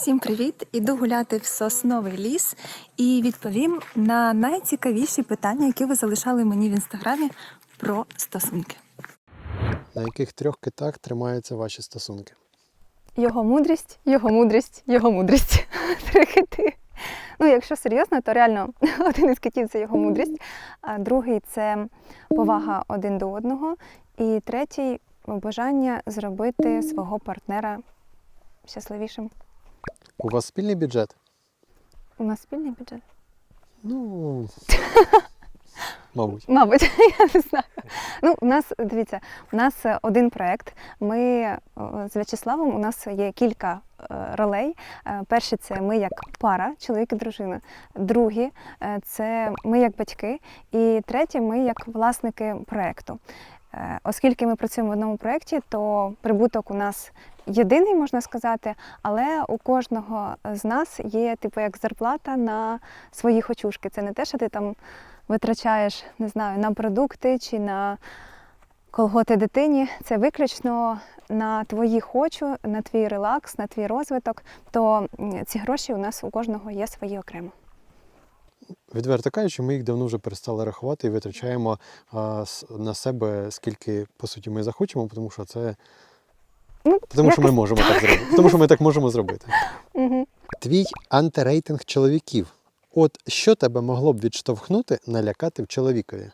Усім привіт! Іду гуляти в сосновий ліс і відповім на найцікавіші питання, які ви залишали мені в інстаграмі про стосунки. На яких трьох китах тримаються ваші стосунки? Його мудрість, його мудрість, його мудрість. Три кити. Ну, якщо серйозно, то реально один із китів це його мудрість, а другий це повага один до одного, і третій бажання зробити свого партнера щасливішим. У вас спільний бюджет? У нас спільний бюджет? Ну, мабуть. Мабуть, я не знаю. Ну, у нас дивіться, у нас один проект. Ми е, з В'ячеславом у нас є кілька е, ролей. Е, Перший це ми як пара, чоловік і дружина. Другий е, це ми як батьки. І третє ми як власники проекту. Е, Оскільки ми працюємо в одному проєкті, то прибуток у нас єдиний, можна сказати, але у кожного з нас є типу як зарплата на свої хочушки. Це не те, що ти там витрачаєш, не знаю, на продукти чи на колготи дитині. Це виключно на твої хочу, на твій релакс, на твій розвиток. То ці гроші у нас у кожного є свої окремо. Відверто кажучи, ми їх давно вже перестали рахувати і витрачаємо а, с- на себе скільки по суті ми захочемо, тому що це Ну, тому, що ми можемо так зробити. Тому що ми так можемо зробити. Твій антирейтинг чоловіків. От що тебе могло б відштовхнути налякати в чоловікові?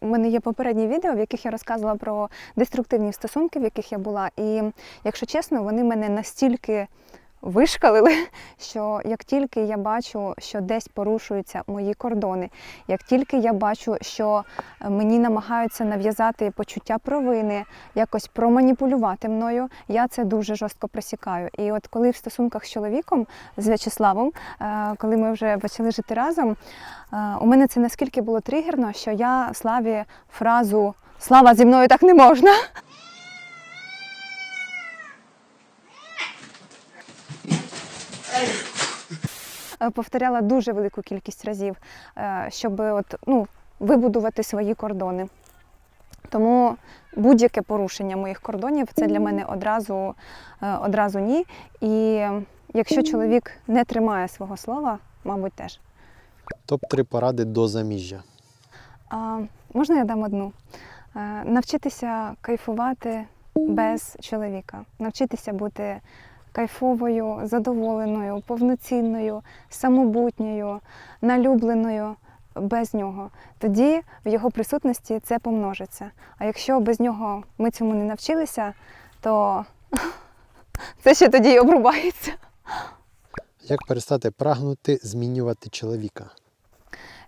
У мене є попередні відео, в яких я розказувала про деструктивні стосунки, в яких я була. І якщо чесно, вони мене настільки вишкалили, що як тільки я бачу, що десь порушуються мої кордони, як тільки я бачу, що е, мені намагаються нав'язати почуття провини, якось проманіпулювати мною, я це дуже жорстко присікаю. І от коли в стосунках з чоловіком, з В'ячеславом, е, коли ми вже почали жити разом, е, у мене це наскільки було тригерно, що я Славі фразу Слава зі мною так не можна. Повторяла дуже велику кількість разів, е, щоб от, ну, вибудувати свої кордони. Тому будь-яке порушення моїх кордонів це для мене одразу, е, одразу ні. І якщо чоловік не тримає свого слова, мабуть, теж. Топ-3 поради до заміжжя. А, можна я дам одну? Е, навчитися кайфувати без чоловіка, навчитися бути кайфовою, задоволеною, повноцінною, самобутньою, налюбленою без нього. Тоді в його присутності це помножиться. А якщо без нього ми цьому не навчилися, то це ще тоді й обрубається. Як перестати прагнути змінювати чоловіка?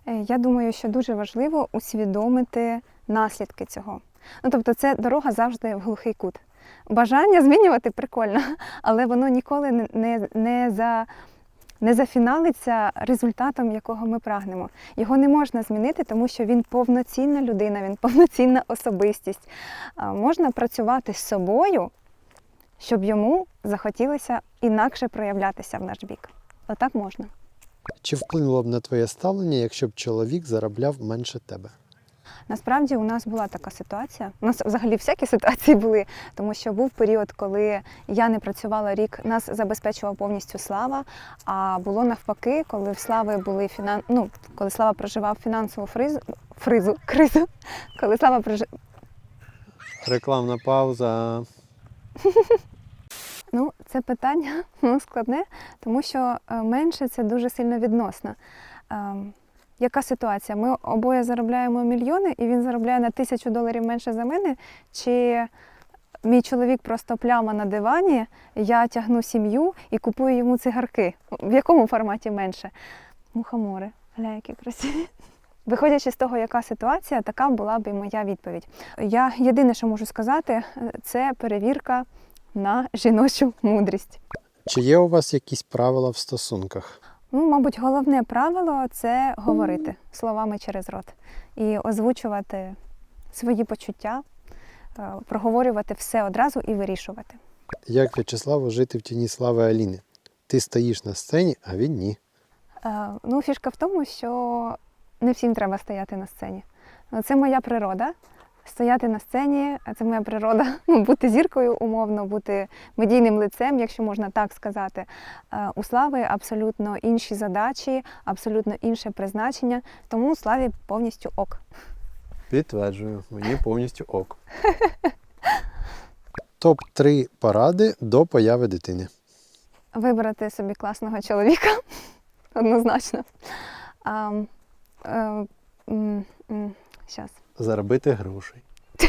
Е, Я думаю, що дуже важливо усвідомити наслідки цього. Ну, тобто, це дорога завжди в глухий кут. Бажання змінювати прикольно, але воно ніколи не, не, не, за, не зафіналиться результатом, якого ми прагнемо. Його не можна змінити, тому що він повноцінна людина, він повноцінна особистість. Можна працювати з собою, щоб йому захотілося інакше проявлятися в наш бік. Отак можна. Чи вплинуло б на твоє ставлення, якщо б чоловік заробляв менше тебе? Насправді у нас була така ситуація. У нас взагалі всякі ситуації були, тому що був період, коли я не працювала рік, нас забезпечував повністю слава. А було навпаки, коли в слави були фінан... ну, коли слава проживав фінансову фризу, фризу, кризу, коли слава прожив... Рекламна пауза. Ну, це питання ну, складне, тому що е, менше це дуже сильно відносно. Яка ситуація? Ми обоє заробляємо мільйони, і він заробляє на тисячу доларів менше за мене. Чи мій чоловік просто пляма на дивані, я тягну сім'ю і купую йому цигарки? В якому форматі менше? Мухомори, гля, які красиві. Виходячи з того, яка ситуація, така була б і моя відповідь. Я єдине, що можу сказати, це перевірка на жіночу мудрість. Чи є у вас якісь правила в стосунках? Ну, мабуть, головне правило це говорити словами через рот і озвучувати свої почуття, е, проговорювати все одразу і вирішувати. Як В'ячеславу жити в тіні слави Аліни? Ти стоїш на сцені, а він ні. Е, Ну, фішка в тому, що не всім треба стояти на сцені. Це моя природа. Стояти на сцені, це моя природа. Ну, бути зіркою умовно, бути медійним лицем, якщо можна так сказати. Е, У слави абсолютно інші задачі, абсолютно інше призначення, тому славі повністю ок. Підтверджую, мені повністю ок. Топ-3 поради до появи дитини. Вибрати собі класного чоловіка однозначно. А, е, м, м, щас. Заробити грошей.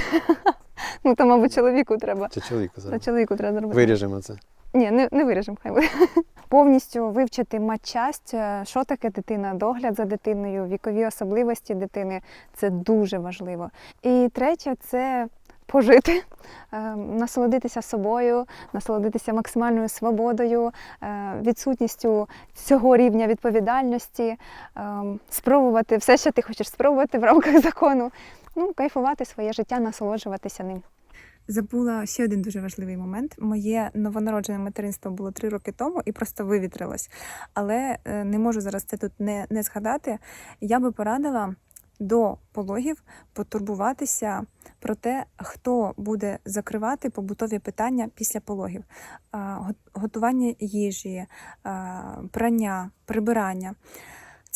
Ну, то, мабуть, чоловіку треба. Чи чоловіку Та заробити? чоловіку треба зробити. Виріжемо це. Ні, не, не виріжемо, хай буде. Повністю вивчити матчасть, е, що таке дитина, догляд за дитиною, вікові особливості дитини це дуже важливо. І третє це пожити, е, насолодитися собою, насолодитися максимальною свободою, е, відсутністю цього рівня відповідальності, е, спробувати все, що ти хочеш спробувати в рамках закону. Ну, кайфувати своє життя, насолоджуватися ним. Забула ще один дуже важливий момент. Моє новонароджене материнство було три роки тому і просто вивітрилось. Але е, не можу зараз це тут не, не згадати. Я би порадила до пологів потурбуватися про те, хто буде закривати побутові питання після пологів: готування їжі, прання, прибирання.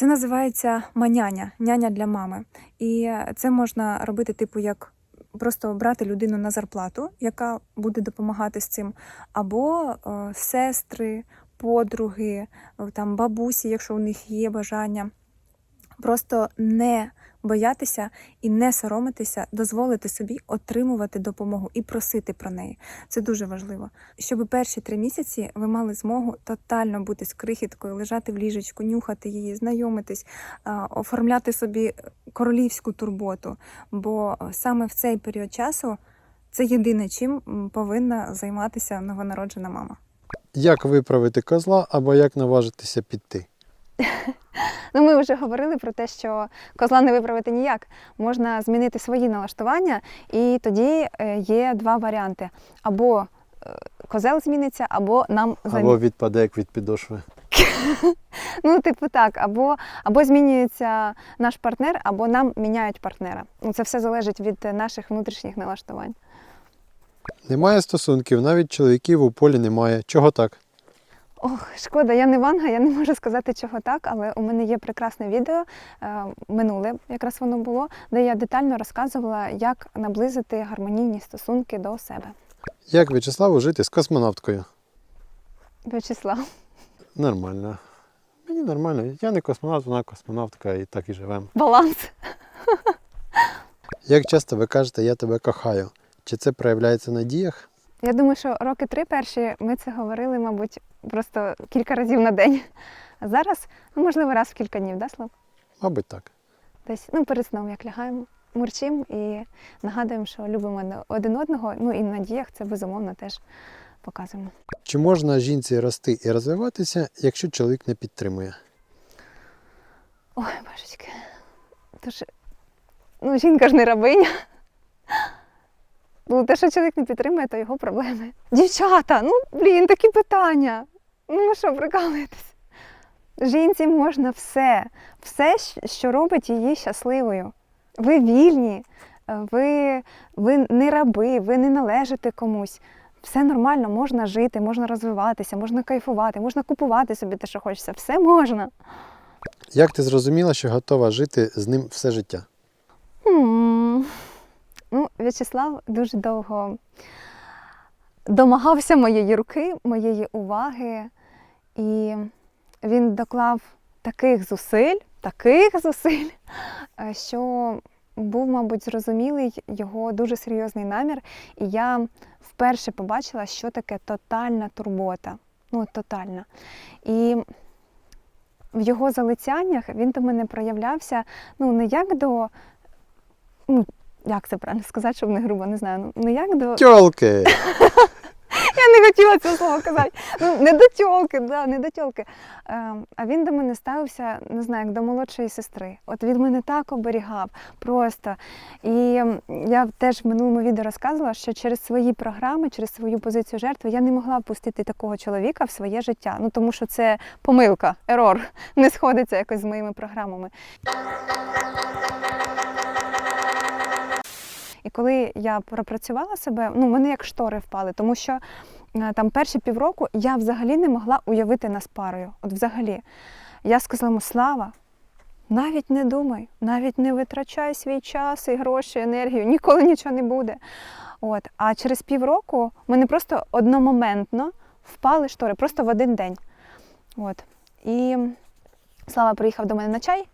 Це називається маняня, няня для мами. І це можна робити, типу, як просто брати людину на зарплату, яка буде допомагати з цим, або е, сестри, подруги, е, там бабусі, якщо у них є бажання. Просто не боятися і не соромитися, дозволити собі отримувати допомогу і просити про неї. Це дуже важливо. Щоб перші три місяці ви мали змогу тотально бути з крихіткою, лежати в ліжечку, нюхати її, знайомитись, оформляти собі королівську турботу. Бо саме в цей період часу це єдине, чим повинна займатися новонароджена мама. Як виправити козла або як наважитися піти? Ну, ми вже говорили про те, що козла не виправити ніяк. Можна змінити свої налаштування, і тоді е, є два варіанти: або е, козел зміниться, або нам замі- Або відпаде як від підошви. Ну, типу так, або, або змінюється наш партнер, або нам міняють партнера. Ну, це все залежить від наших внутрішніх налаштувань. Немає стосунків, навіть чоловіків у полі немає. Чого так? Ох, шкода, я не ванга, я не можу сказати, чого так, але у мене є прекрасне відео, е, минуле якраз воно було, де я детально розказувала, як наблизити гармонійні стосунки до себе. Як В'ячеславу жити з космонавткою? Вячеслав. Нормально. Мені нормально. Я не космонавт, вона космонавтка і так і живемо. Баланс. Як часто ви кажете, я тебе кохаю? Чи це проявляється на діях? Я думаю, що роки три перші ми це говорили, мабуть, просто кілька разів на день. А зараз, ну, можливо, раз в кілька днів, да, Слав? Мабуть, так. Десь ну, перед сном як лягаємо, мурчимо і нагадуємо, що любимо один одного. Ну і на діях це безумовно теж показуємо. Чи можна жінці рости і розвиватися, якщо чоловік не підтримує? Ой, божечки. Тож, ну, жінка ж не рабиня. Ну, те, що чоловік не підтримує, то його проблеми. Дівчата, ну блін, такі питання. Ну ви що, прикалуєтесь? Жінці можна все, все, що робить її щасливою. Ви вільні, е, ви, ви не раби, ви не належите комусь. Все нормально, можна жити, можна розвиватися, можна кайфувати, можна купувати собі те, що хочеться. Все можна. Як ти зрозуміла, що готова жити з ним все життя? М. В'ячеслав дуже довго домагався моєї руки, моєї уваги, і він доклав таких зусиль, таких зусиль, е, що був, мабуть, зрозумілий його дуже серйозний намір. І я вперше побачила, що таке тотальна турбота. Ну, тотальна. І в його залицяннях він до мене проявлявся ну, не як до ну, як це правильно сказати, щоб не грубо, не знаю. Ну, не як до. Тьолки! Я не хотіла цього слова казати. Ну, не до тьолки, да, не до тьолки. Е, а він до мене ставився, не знаю, як до молодшої сестри. От він мене так оберігав просто. І я теж в минулому відео розказувала, що через свої програми, через свою позицію жертви я не могла впустити такого чоловіка в своє життя. Ну тому що це помилка, ерор, не сходиться якось з моїми програмами. І коли я пропрацювала себе, ну вони як штори впали, тому що е, там перші півроку я взагалі не могла уявити нас парою. От взагалі. Я сказала йому, Слава, навіть не думай, навіть не витрачай свій час і гроші, енергію, ніколи нічого не буде. От. А через півроку мене просто одномоментно впали штори, просто в один день. От. І Слава приїхав до мене на чай,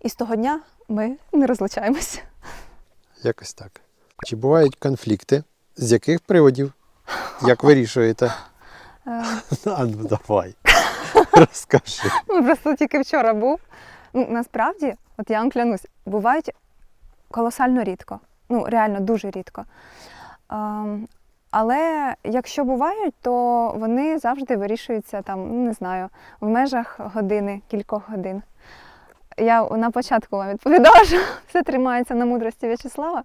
і з того дня ми не розлучаємося. Якось так. Чи бувають конфлікти? З яких приводів? Як вирішуєте? Е, А ну давай. Розкажи. Ну, просто тільки вчора був. Ну, насправді, от я вам клянусь, бувають колосально рідко. Ну, реально дуже рідко. Ем, але якщо бувають, то вони завжди вирішуються там, ну, не знаю, в межах години, кількох годин. Я на початку вам відповідала, що все тримається на мудрості В'ячеслава,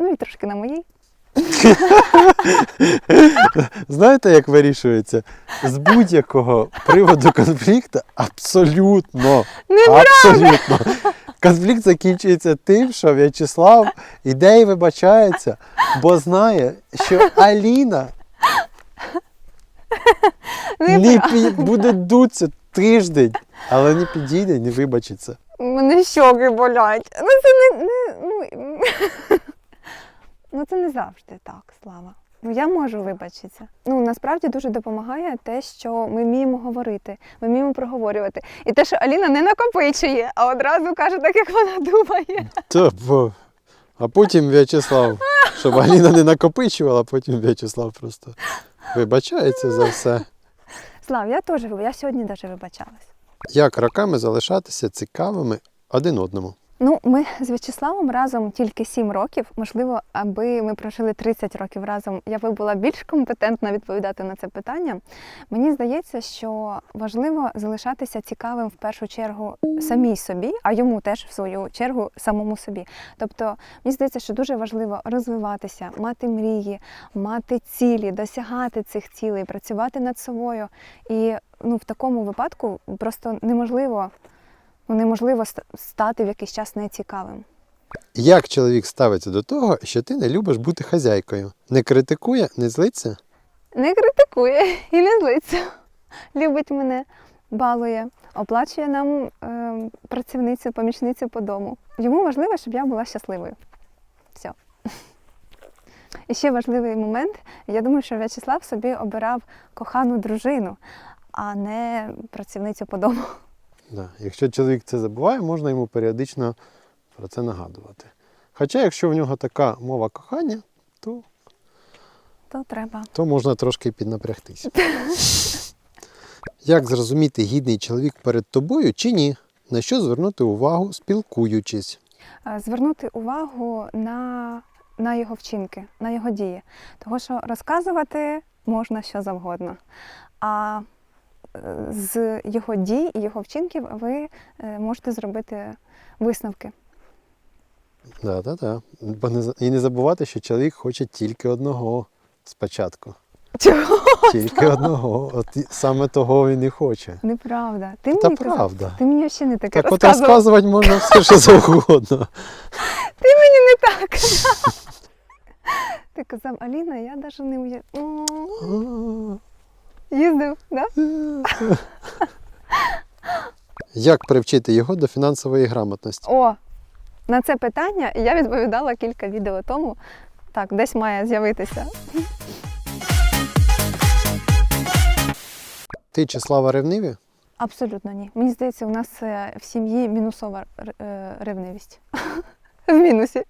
ну і трошки на моїй. Знаєте, як вирішується? З будь-якого приводу конфлікту абсолютно. Абсолютно. Конфлікт закінчується тим, що В'ячеслав іде і вибачається, бо знає, що Аліна не буде дуться тиждень, але не підійде, не вибачиться. У мене щоки болять. Ну це не, не ну, ну це не завжди так, Слава. Ну я можу вибачитися. Ну насправді дуже допомагає те, що ми вміємо говорити, ми вміємо проговорювати. І те, що Аліна не накопичує, а одразу каже так, як вона думає. Та, бо... А потім В'ячеслав, щоб Аліна не накопичувала, потім В'ячеслав просто вибачається за все. Слав, я теж я сьогодні навіть вибачалась. Як роками залишатися цікавими один одному? Ну, ми з В'ячеславом разом тільки 7 років. Можливо, аби ми прожили 30 років разом, я би була більш компетентна відповідати на це питання. Мені здається, що важливо залишатися цікавим в першу чергу самій собі, а йому теж в свою чергу самому собі. Тобто, мені здається, що дуже важливо розвиватися, мати мрії, мати цілі, досягати цих цілей, працювати над собою. І ну, в такому випадку просто неможливо ну, неможливо стати в якийсь час нецікавим. Як чоловік ставиться до того, що ти не любиш бути хазяйкою? Не критикує, не злиться? Не критикує і не злиться. Любить мене, балує, оплачує нам е, працівницю, помічницю по дому. Йому важливо, щоб я була щасливою. Все. І ще важливий момент. Я думаю, що В'ячеслав собі обирав кохану дружину, а не працівницю по дому. Да. Якщо чоловік це забуває, можна йому періодично про це нагадувати. Хоча, якщо в нього така мова кохання, то, То треба. то можна трошки піднапрягтися. Як зрозуміти гідний чоловік перед тобою чи ні? На що звернути увагу, спілкуючись? Е, звернути увагу на, на його вчинки, на його дії. Тому що розказувати можна що завгодно. А з його дій і його вчинків ви е, можете зробити висновки. Да. Бо не, і не забувати, що чоловік хоче тільки одного спочатку. Чого? Тільки одного. От саме того він і хоче. Неправда. Ти Та мені казав- ти мені ще не таке Так от розказувати можна все, що завгодно. Ти мені не так казав. Ти казав, Аліна, я навіть не уявляю. Їздив, да? Як привчити його до фінансової грамотності? О, на це питання я відповідала кілька відео тому. Так, десь має з'явитися. Ти чи слава ревниві? Абсолютно ні. Мені здається, у нас е, в сім'ї мінусова е, ревнивість. В мінусі.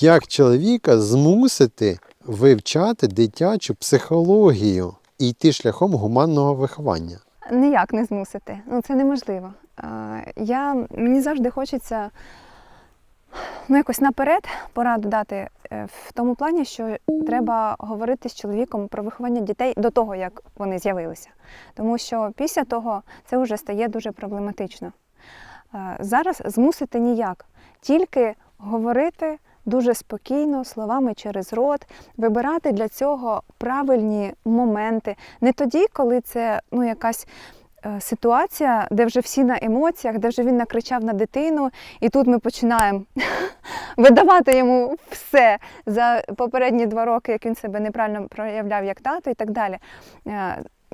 Як чоловіка змусити вивчати дитячу психологію і йти шляхом гуманного виховання? Ніяк не змусити. Ну, це неможливо. Я, мені завжди хочеться ну, якось наперед пораду дати е, в тому плані, що треба говорити з чоловіком про виховання дітей до того, як вони з'явилися. Тому що після того це вже стає дуже проблематично. Зараз змусити ніяк, тільки говорити дуже спокійно, словами через рот, вибирати для цього правильні моменти. Не тоді, коли це ну, якась е, ситуація, де вже всі на емоціях, де вже він накричав на дитину, і тут ми починаємо видавати йому все за попередні два роки, як він себе неправильно проявляв як тато і так далі.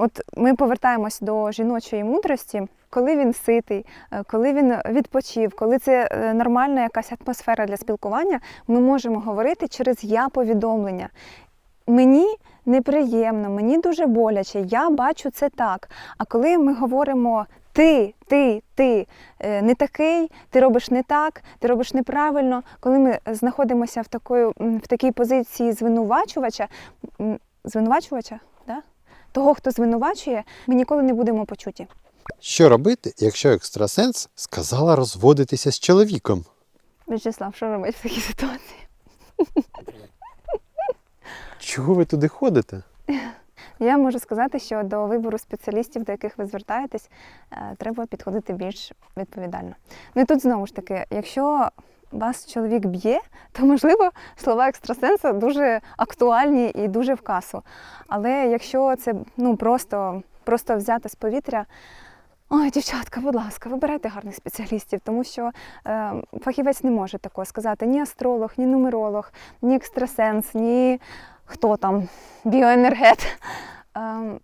От ми повертаємось до жіночої мудрості, коли він ситий, е, коли він відпочив, коли це е, нормальна якась атмосфера для спілкування, ми можемо говорити через я-повідомлення. Мені неприємно, мені дуже боляче, я бачу це так. А коли ми говоримо ти, ти, ти е, не такий, ти робиш не так, ти робиш неправильно, коли ми знаходимося в, такої, в такій позиції звинувачувача, звинувачувача? Того, хто звинувачує, ми ніколи не будемо почуті. Що робити, якщо екстрасенс сказала розводитися з чоловіком? Вячеслав, що робити в такій ситуації? Чого ви туди ходите? Я можу сказати, що до вибору спеціалістів, до яких ви звертаєтесь, е, треба підходити більш відповідально. Ну і тут знову ж таки, якщо вас чоловік б'є, то можливо слова екстрасенса дуже актуальні і дуже в касу. Але якщо це ну просто, просто взяти з повітря. Ой, дівчатка, будь ласка, вибирайте гарних спеціалістів, тому що е, фахівець не може такого сказати ні астролог, ні нумеролог, ні екстрасенс, ні хто там, біоенергет. Е,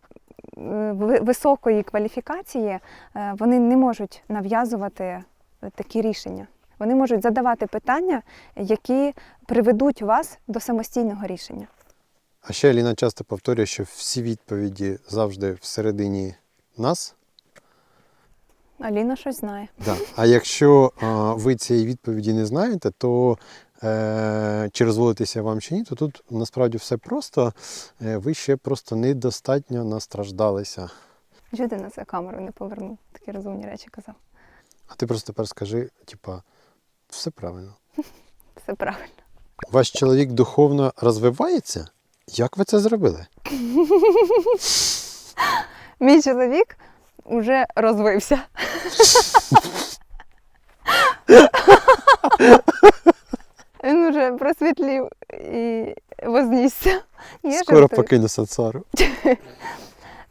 високої кваліфікації е, вони не можуть нав'язувати такі рішення. Вони можуть задавати питання, які приведуть вас до самостійного рішення. А ще Аліна часто повторює, що всі відповіді завжди всередині нас. Аліна щось знає. Да. А якщо а, ви цієї відповіді не знаєте, то е, чи розводитися вам чи ні, то тут насправді все просто. Е, ви ще просто недостатньо настраждалися. Чого ти на це камеру не повернув? Такі розумні речі казав. А ти просто тепер скажи, типа, все правильно. Все правильно. Ваш чоловік духовно розвивається? Як ви це зробили? Мій чоловік уже розвився. Він уже просвітлів і вознісся. Я Скоро жартую. покину сансару.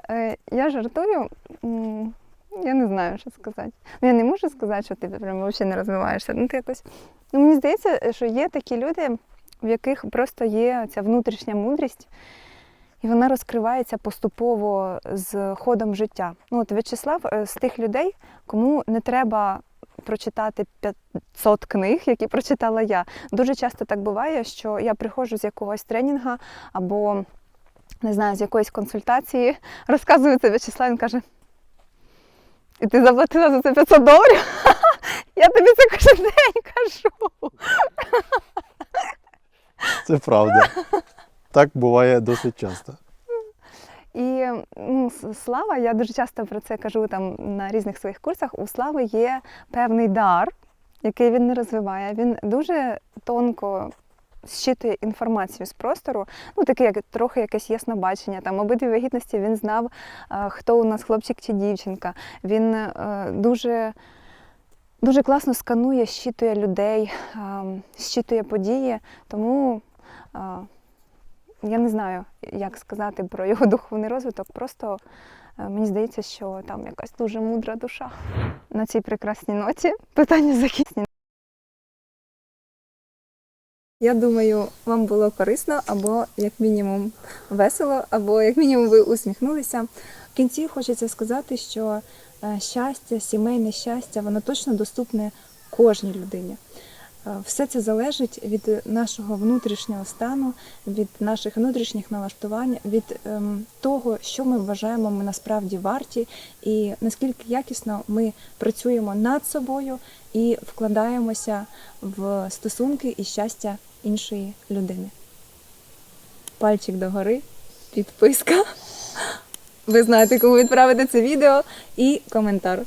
Е, Я жартую. Я не знаю, що сказати. Ну, я не можу сказати, що ти прямо взагалі не розвиваєшся. Ну, ти якось... ну, мені здається, що є такі люди, в яких просто є ця внутрішня мудрість, і вона розкривається поступово з ходом життя. Ну, от В'ячеслав е, з тих людей, кому не треба прочитати 500 книг, які прочитала я. Дуже часто так буває, що я приходжу з якогось тренінга або не знаю, з якоїсь консультації, розказую це В'ячеслав, він каже. І ти заплатила за це 500 доларів? Я тобі це кожен день кажу. Це правда. Так буває досить часто. І ну, Слава, я дуже часто про це кажу там на різних своїх курсах. У Слави є певний дар, який він не розвиває. Він дуже тонко щитує інформацію з простору, ну таке, як трохи якесь яснобачення. Там обидві вагітності він знав, е, хто у нас хлопчик чи дівчинка. Він е, дуже. Дуже класно сканує, щитує людей, е, щитує події, тому я не знаю, як сказати про його духовний розвиток. Просто мені здається, що там якась дуже мудра душа. На цій прекрасній ноті питання закінчені. Я думаю, вам було корисно або як мінімум весело, або як мінімум ви усміхнулися. В кінці хочеться сказати, що е, щастя, сімейне щастя, воно точно доступне кожній людині. Е, Все це залежить від нашого внутрішнього стану, від наших внутрішніх налаштувань, від ем, того, що ми вважаємо ми насправді варті, і наскільки якісно ми працюємо над собою і вкладаємося в стосунки і щастя іншої людини. Пальчик догори, підписка. Ви знаєте, кому відправити це відео і коментар.